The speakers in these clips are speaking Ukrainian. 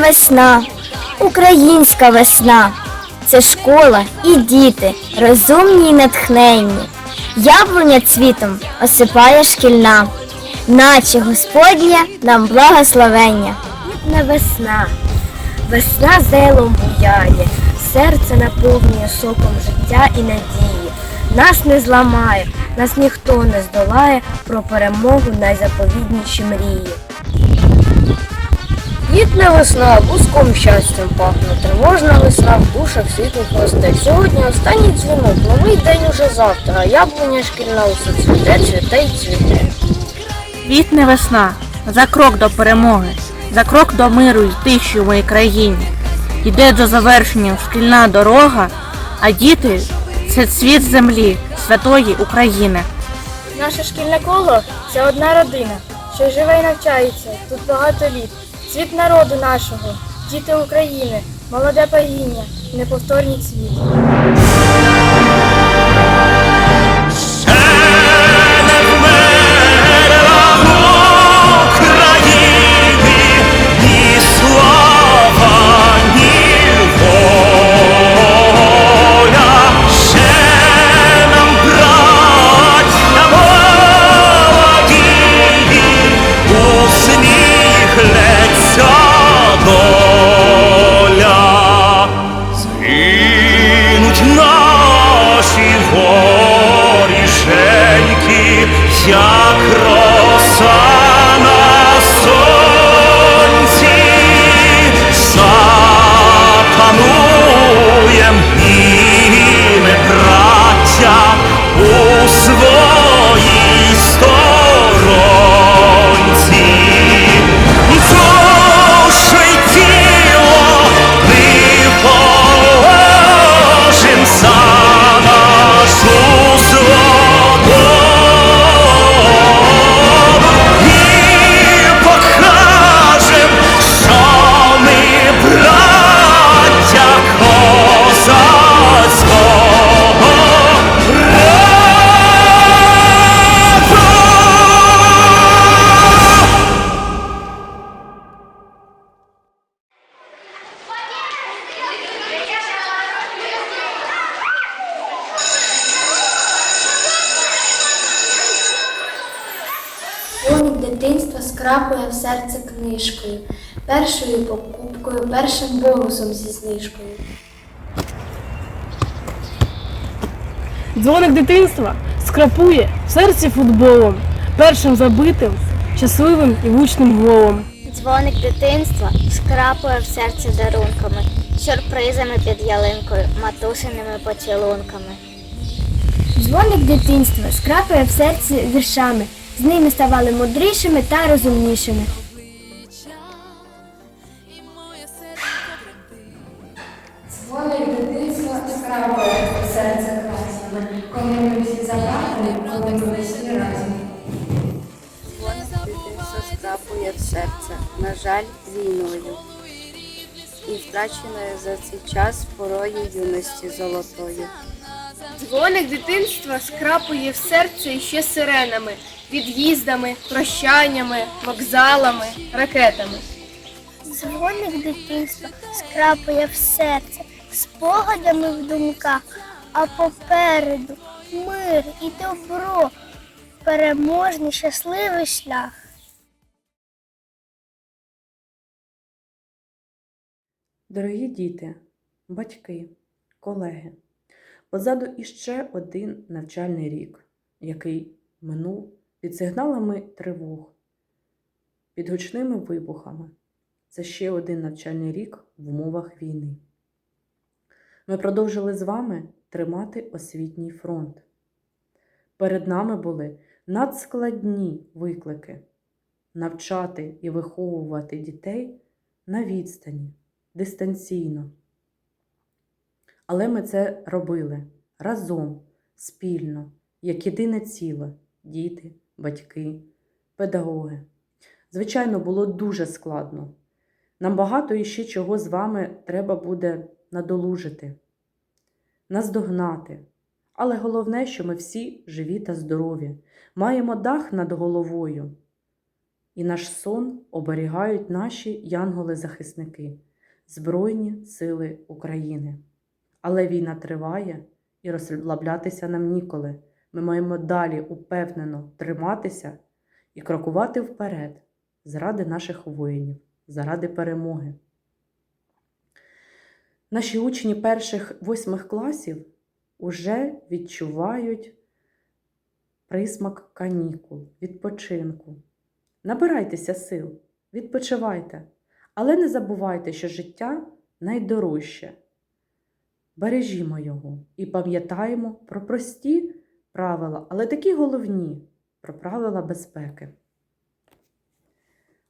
весна, українська весна. Це школа і діти, розумні й натхненні. Яблуня цвітом осипає шкільна, наче Господня нам благословення. Не весна, весна зелом буяє, серце наповнює соком життя і надії. Нас не зламає, нас ніхто не здолає про перемогу найзаповідніші мрії. Квітне весна, буском щастям пахне, тривожна весна в душах світлих гостей. Сьогодні останній дзвінок, новий день уже завтра, яблуня шкільна усе цвіте, цвіте й цвіте. Квітне весна, за крок до перемоги, за крок до миру й тиші в моїй країні. Йде до завершення шкільна дорога, а діти це цвіт землі, святої України. Наше шкільне коло це одна родина, що живе і навчається тут багато літ. Світ народу нашого, діти України, молоде пагіння, неповторні цвіт. Скрапує в серце книжкою, першою покупкою, першим бонусом зі знижкою. Дзвоник дитинства скрапує в серці футболом, першим забитим, щасливим і гучним голом. Дзвоник дитинства скрапує в серці дарунками, сюрпризами під ялинкою, матусиними поцілунками. Дзвоник дитинства скрапує в серці віршами. З ними ставали мудрішими та розумнішими. Дзвоник дитинства скрабує серце красними, коли ми всі забрані, коли ми всі разом. Дитинство скрапує в серце, на жаль, війною. І втраченою за цей час порою юності золотою. Дзвоник дитинства скрапує в серце іще сиренами, від'їздами, прощаннями, вокзалами, ракетами. Дзвоник дитинства скрапує в серце, спогадами в думках, а попереду мир і добро, переможний щасливий шлях. Дорогі діти, батьки, колеги, позаду іще один навчальний рік, який минув під сигналами тривог, під гучними вибухами. Це ще один навчальний рік в умовах війни. Ми продовжили з вами тримати освітній фронт. Перед нами були надскладні виклики навчати і виховувати дітей на відстані дистанційно. Але ми це робили разом, спільно, як єдине ціле діти, батьки, педагоги. Звичайно, було дуже складно. Нам багато іще чого з вами треба буде надолужити, наздогнати. Але головне, що ми всі живі та здорові, маємо дах над головою, і наш сон оберігають наші янголи-захисники, Збройні Сили України. Але війна триває і розслаблятися нам ніколи. Ми маємо далі упевнено триматися і крокувати вперед заради наших воїнів, заради перемоги. Наші учні перших восьмих класів уже відчувають присмак канікул, відпочинку. Набирайтеся сил, відпочивайте, але не забувайте, що життя найдорожче. Бережімо його і пам'ятаємо про прості правила, але такі головні про правила безпеки.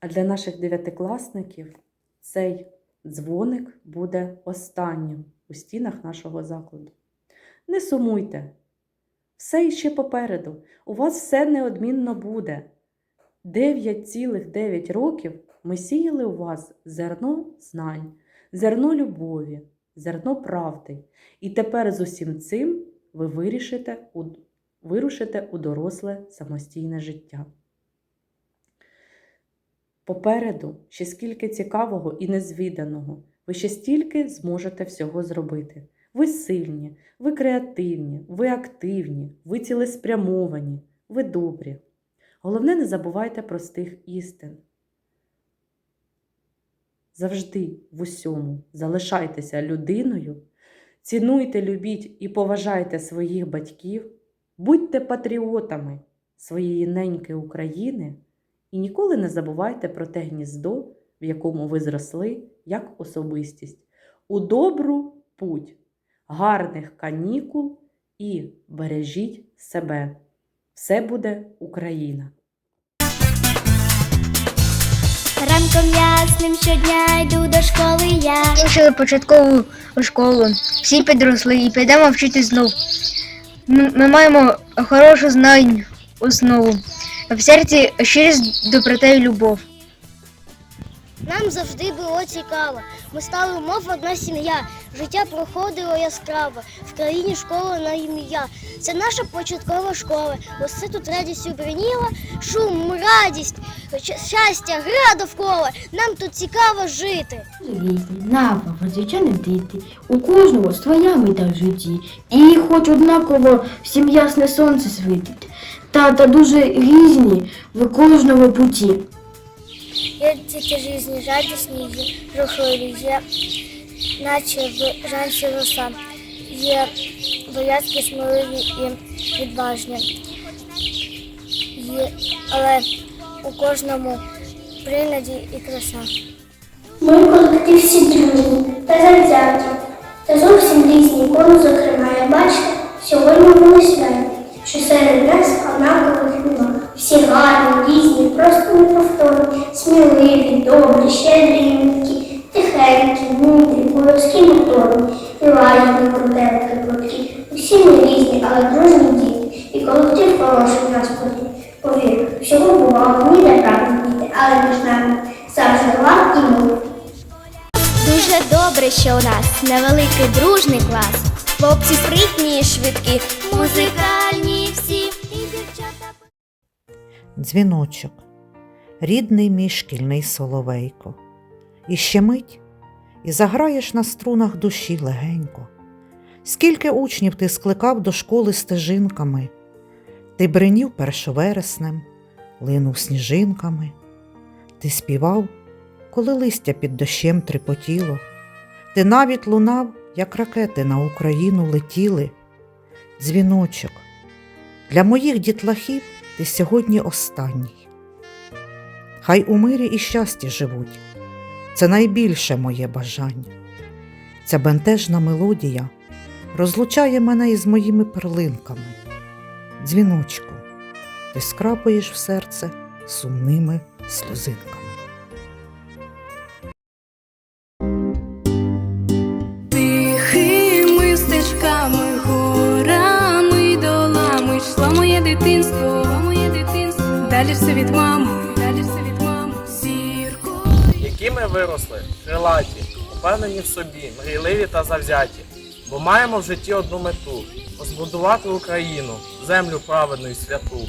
А для наших дев'ятикласників цей дзвоник буде останнім у стінах нашого закладу. Не сумуйте, все іще попереду. У вас все неодмінно буде. 9,9 років ми сіяли у вас зерно знань, зерно любові, зерно правди. І тепер з усім цим ви вирішите вирушите у доросле самостійне життя. Попереду ще скільки цікавого і незвіданого. Ви ще стільки зможете всього зробити. Ви сильні, ви креативні, ви активні, ви цілеспрямовані, ви добрі. Головне, не забувайте простих істин. Завжди в усьому залишайтеся людиною, цінуйте, любіть і поважайте своїх батьків, будьте патріотами своєї неньки України і ніколи не забувайте про те гніздо, в якому ви зросли як особистість. У добру путь, гарних канікул і бережіть себе. Все буде Україна! Ранком ясним щодня йду до школи я. Закінчили початкову школу, всі підросли і підемо вчити знов. Ми, ми маємо хорошу знань основу. В серці щирість, доброта і любов. Нам завжди було цікаво. Ми стали мов одна сім'я. Життя проходило яскраво. В країні школа на ім'я. Це наша початкова школа. Усе тут радістю бриніла, шум, радість, щастя, гра довкола. Нам тут цікаво жити. Різні, напави, звичайні діти. У кожного своя мета в житті. І хоч однаково всім ясне сонце світить. Та, та дуже різні в кожному путі. Діти різні, радісні, є рухливі, є наче в ранці роса. Є боязкі, сміливі і відважні. Є, але у кожному принаді і краса. Ми колектив всі дружні та завзяті, та зовсім різні кому, зокрема, я бачите, сьогодні були святі, що серед нас однакових нема. Всі гарні, різні, просто неповторні, сміливі, добрі, щедрі, тихенькі, мудрі, волоські моторні, і лагідні, крутенькі, круткі. Усі ми різні, але дружні діти, і колектив хороший в нас буде. Повір, всього бувало, ніде правди діти, але між нами завжди лад і мир. Дуже добре, що у нас невеликий дружний клас. Хлопці спритні і швидкі, музикальні. Дзвіночок, рідний мій шкільний соловейко. І ще мить, і заграєш на струнах душі легенько. Скільки учнів ти скликав до школи стежинками, ти бринів першовереснем, линув сніжинками, ти співав, коли листя під дощем трепотіло, ти навіть лунав, як ракети на Україну летіли. Дзвіночок, для моїх дітлахів ти сьогодні останній. Хай у мирі і щасті живуть. Це найбільше моє бажання. Ця бентежна мелодія розлучає мене із моїми перлинками. Дзвіночку, ти скрапуєш в серце сумними сльозинками. Тихими стежками, горами, долами йшло моє дитинство. Далі все від мами, далі від мами. Зіркою. які ми виросли, крилаті, впевнені в собі, мрійливі та завзяті, бо маємо в житті одну мету збудувати Україну, землю праведну і святу.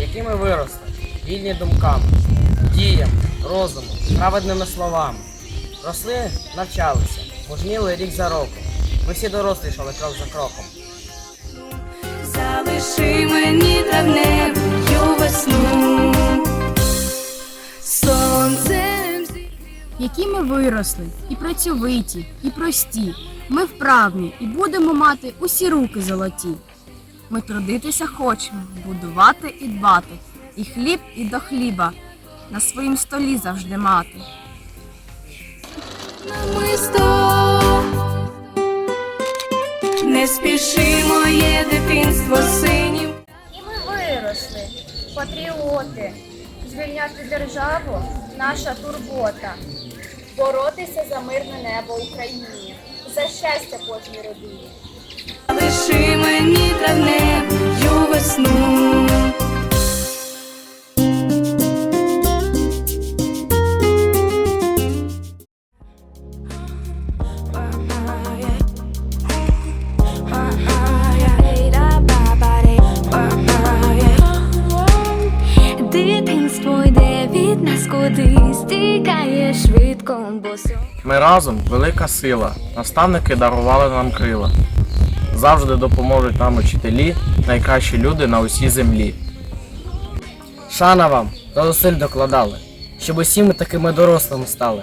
якими виросли, вільні думками, діями, розумом, праведними словами. Росли, навчалися, мужніли рік за роком. Ми всі дорослішали крок за кроком. Залиши мені травневою весну. Сонцем Які ми виросли, і працьовиті, і прості. Ми вправні і будемо мати усі руки золоті. Ми трудитися хочемо, будувати і дбати, і хліб, і до хліба на своїм столі завжди мати. Не спіши моє дитинство синім. І ми виросли, патріоти. Звільняти державу наша турбота. Боротися за мирне небо Україні, за щастя кожній родині. Лиши мені травневою весну. Від нас кудись, тікає швидко, бо Ми разом велика сила. Наставники дарували нам крила. Завжди допоможуть нам учителі, найкращі люди на усій землі. Шана вам, та зусиль докладали, щоб усі ми такими дорослими стали.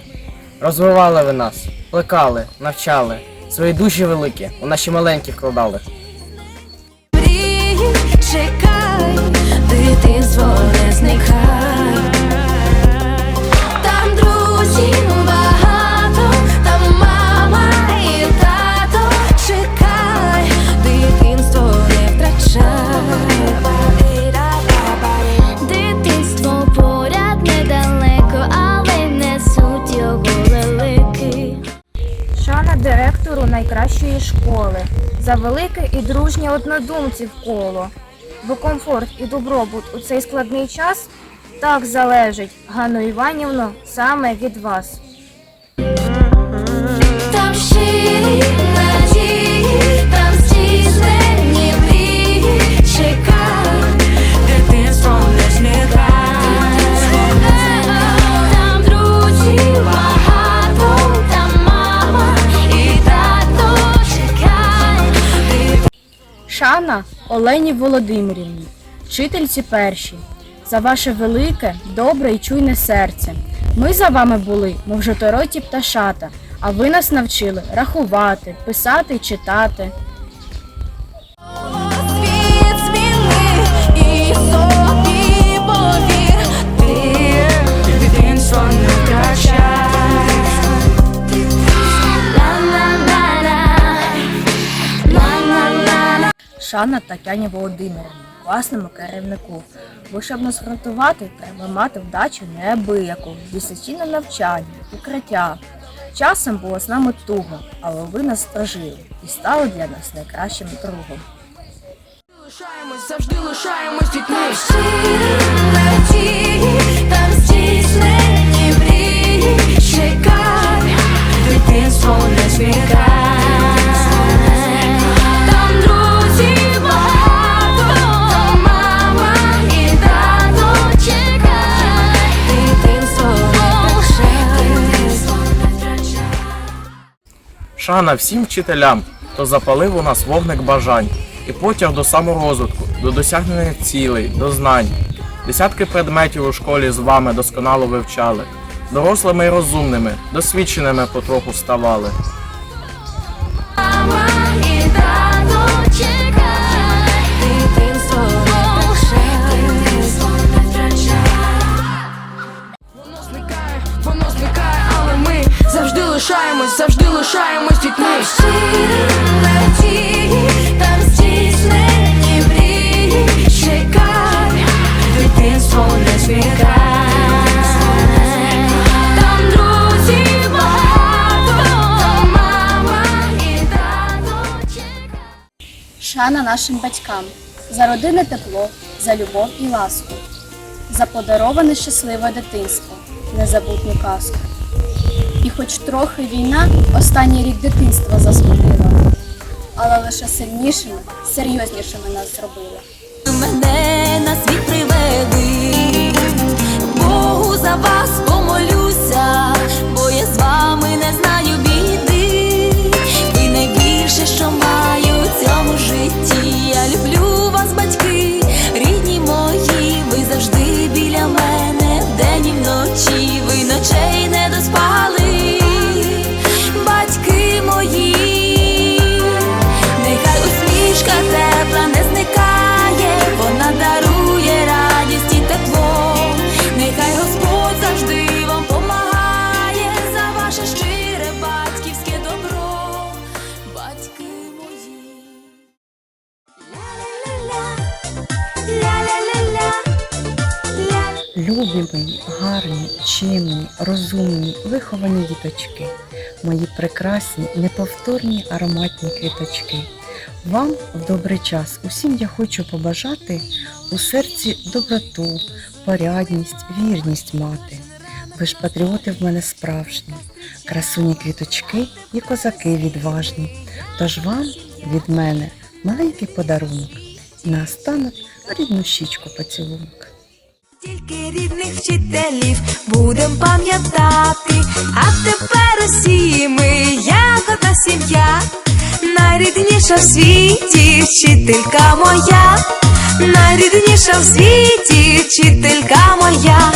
Розвивали ви нас, плекали, навчали, свої душі великі у наші маленькі вкладали. мрій, чекай, дитинство не зникай. Директору найкращої школи, за велике і дружнє однодумців коло. Бо комфорт і добробут у цей складний час так залежить, Ганно Іванівно, саме від вас. Там щирі надії, там здійснені мрії. Чекай, дитинство не зникай. Там друзів багато, там мама і тато. Чекай, Шана Олені Володимирівні, вчительці перші, за ваше велике, добре і чуйне серце. Ми за вами були, мов жотороті пташата, а ви нас навчили рахувати, писати і читати. Шана Тетяні Володимирівні, класному керівнику. Бо щоб нас грантувати, треба мати вдачу неабияку, дисципліну навчання, укриття. Часом було з нами туго, але ви нас стражили і стали для нас найкращим другом. Лишаємось, завжди лишаємось дітьми. там здійснені мрії. Чекай, Шана всім вчителям, хто запалив у нас вогник бажань і потяг до саморозвитку, до досягнення цілей, до знань. Десятки предметів у школі з вами досконало вивчали. Дорослими і розумними, досвідченими потроху ставали. Лишаємось, завжди лишаємось дітьми. надії, там здійснені мрії. Чекай, дитинство не звікай. Там друзів багато, мама і тато. Чекай. Шана нашим батькам за родинне тепло, за любов і ласку, за подароване щасливе дитинство, незабутню казку. І хоч трохи війна останній рік дитинства заспокоїла, але лише сильнішими, серйознішими нас зробила. Мене на світ приведи, Богу за вас помолюся, бо я з вами не знаю. Діточки, мої прекрасні, неповторні ароматні квіточки. Вам в добрий час усім я хочу побажати у серці доброту, порядність, вірність мати. Ви ж патріоти в мене справжні, красуні квіточки і козаки відважні. Тож вам від мене маленький подарунок. І наостанок рідну щічку поцілунок. Тільки рідних вчителів будем пам'ятати, а тепер усі ми, як одна сім'я, найрідніша в світі вчителька моя, найрідніша в світі вчителька моя.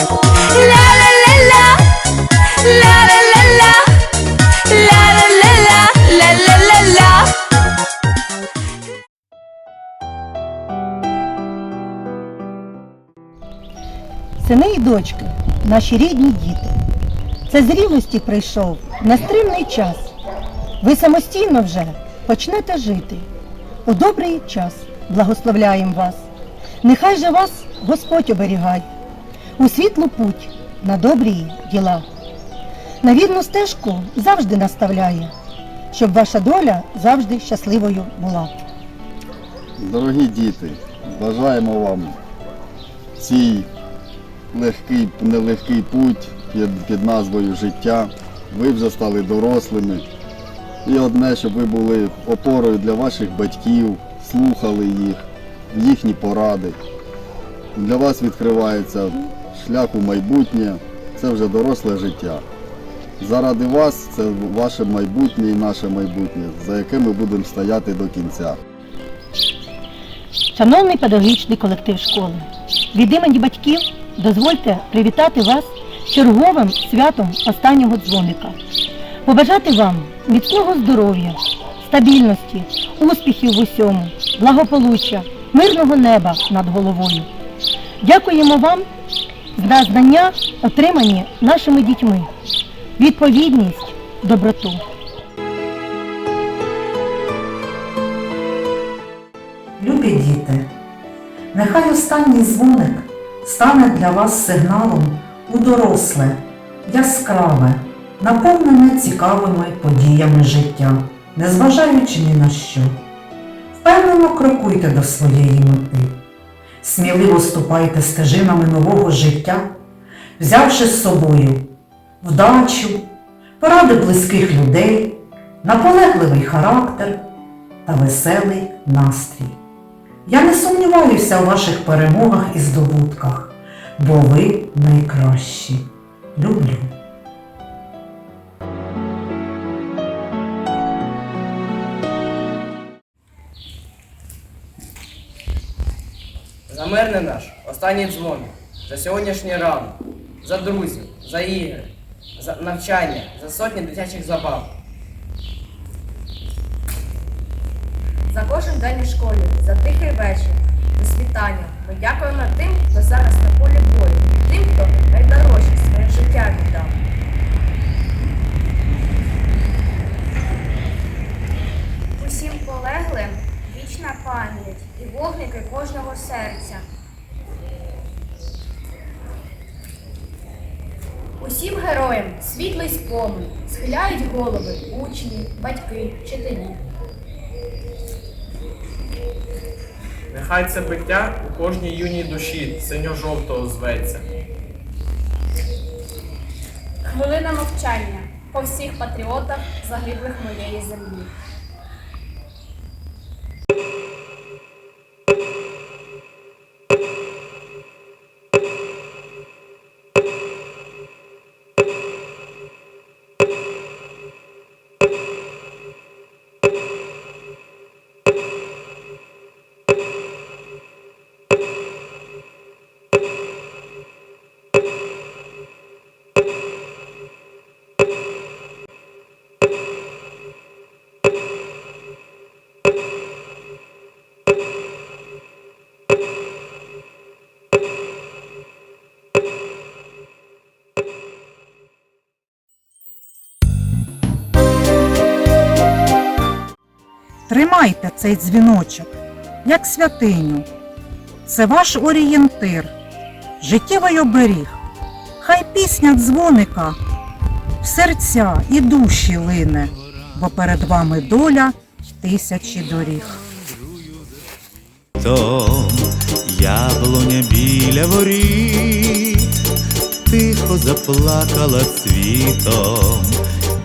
Ля-ля-ля-ля, ля-ля-ля-ля, ля-ля-ля-ля, ля-ля-ля-ля. Сини і дочки, наші рідні діти. Це зрілості прийшов нестримний час. Ви самостійно вже почнете жити. У добрий час благословляємо вас. Нехай же вас Господь оберігає, у світлу путь на добрі діла. На вірну стежку завжди наставляє, щоб ваша доля завжди щасливою була. Дорогі діти, бажаємо вам цій легкий, нелегкий путь під, під назвою життя. Ви вже стали дорослими. І одне, щоб ви були опорою для ваших батьків, слухали їх, їхні поради. Для вас відкривається шлях у майбутнє, це вже доросле життя. Заради вас це ваше майбутнє і наше майбутнє, за яке ми будемо стояти до кінця. Шановний педагогічний колектив школи, від імені батьків дозвольте привітати вас черговим святом останнього дзвоника. Побажати вам міцного здоров'я, стабільності, успіхів в усьому, благополуччя, мирного неба над головою. Дякуємо вам за знання, отримані нашими дітьми, відповідність, доброту. Любі діти, нехай останній дзвоник стане для вас сигналом у доросле, яскраве, наповнене цікавими подіями життя, незважаючи ні на що. Впевнено крокуйте до своєї мети, сміливо ступайте стежинами нового життя, взявши з собою вдачу, поради близьких людей, наполегливий характер та веселий настрій. Я не сумніваюся у ваших перемогах і здобутках, бо ви найкращі. Люблю. За мирний наш останній дзвон, за сьогоднішній ранок, за друзів, за ігри, за навчання, за сотні дитячих забав. За кожен день у школі, за тихий вечір, до світання. Ми дякуємо тим, хто зараз на полі бою, тим, хто найдорожче своє життя віддав. Усім полеглим вічна пам'ять і вогники кожного серця. Усім героям світлий спомин, схиляють голови учні, батьки, вчителі. Нехай це биття у кожній юній душі синьо-жовтого зветься. Хвилина мовчання по всіх патріотах, загиблих моєї землі. Тримайте цей дзвіночок, як святиню. Це ваш орієнтир, життєвий оберіг. Хай пісня дзвоника в серця і душі лине, бо перед вами доля й тисячі доріг. Том яблуня біля воріт, тихо заплакала цвітом,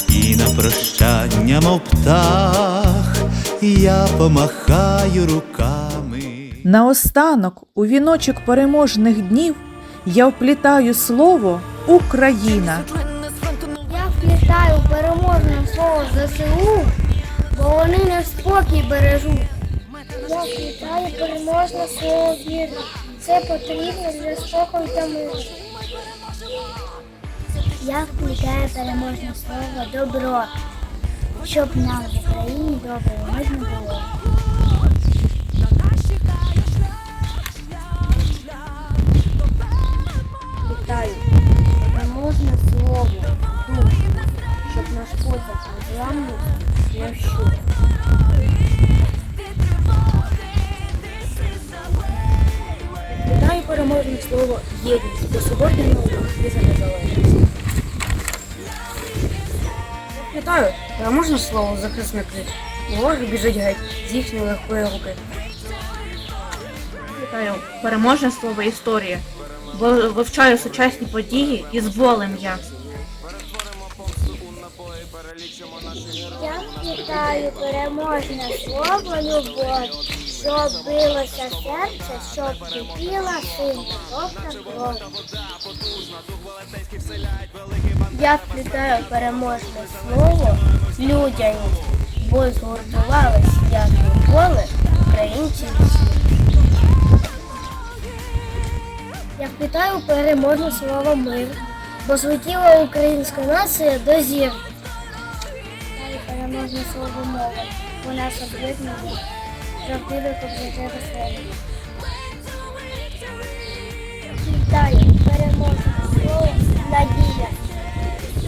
і на прощання, мов птах, я помахаю руками. Наостанок, у віночок переможних днів, я вплітаю слово Україна. Я вплітаю переможне слово ЗСУ, бо вони наш спокій бережуть. Я вплітаю переможне слово віру. Це потрібно для спокою та миру. Я вплітаю переможне слово добро, щоб нам в Україні добре мирно було. Вітаю, переможне слово щоб наш подвиг незламності не вщух. Вітаю переможне слово єдність до суботнього і за незалежність. Вітаю, переможне слово захисники. Ворог біжить геть з їхньої легкої руки. Вітаю, переможне слово історія, бо вивчаю сучасні події і з болем я. Я вітаю переможне слово любов, щоб билося серце, щоб кипіла сила, кров кров. Я вплітаю переможне слово людяність, бо згуртувались як ніколи українці. Я вплітаю переможне слово мир, бо злетіла українська нація до зір. Переможне слово мова, бо нас об'єднує правдиве побажає слово. Вітаю переможне слово надія,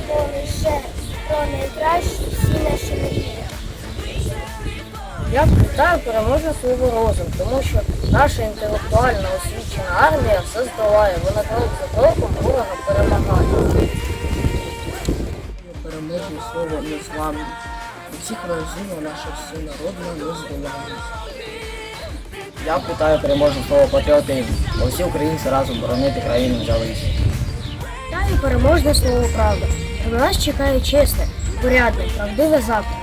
бо лише про найкраще всі наші мрії. Я вплітаю переможне слово розум, тому що наша інтелектуальна освічена армія все здолає, вона крок за кроком ворога перемагає. Переможне слово незламність. Всіх розумів наша всенародна нездоланність. Я вплітаю переможне слово патріотизм, бо всі українці разом боронити країну взялись. Вітаю переможне слово правда. На нас чекає чесне, порядне, правдиве завтра.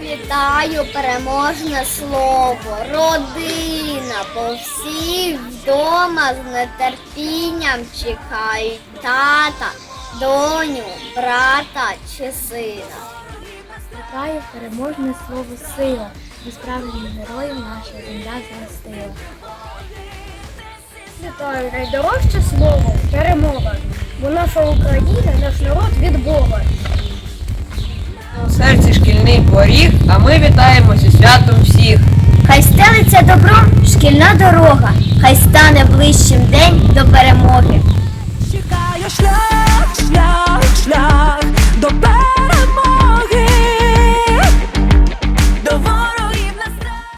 Вітаю переможне слово, родина, бо всі вдома з нетерпінням чекають тата, доню, брата чи сина. Вітаю переможне слово сила, бо справжнім героєм наша земля зростила. Вітаю найдорожче слово перемога, бо наша Україна, наш народ від Бога. У серці шкільний поріг, а ми вітаємо зі святом всіх. Хай стелиться добром шкільна дорога, хай стане ближчим день до перемоги чекає шлях, шлях, шлях до перемоги. До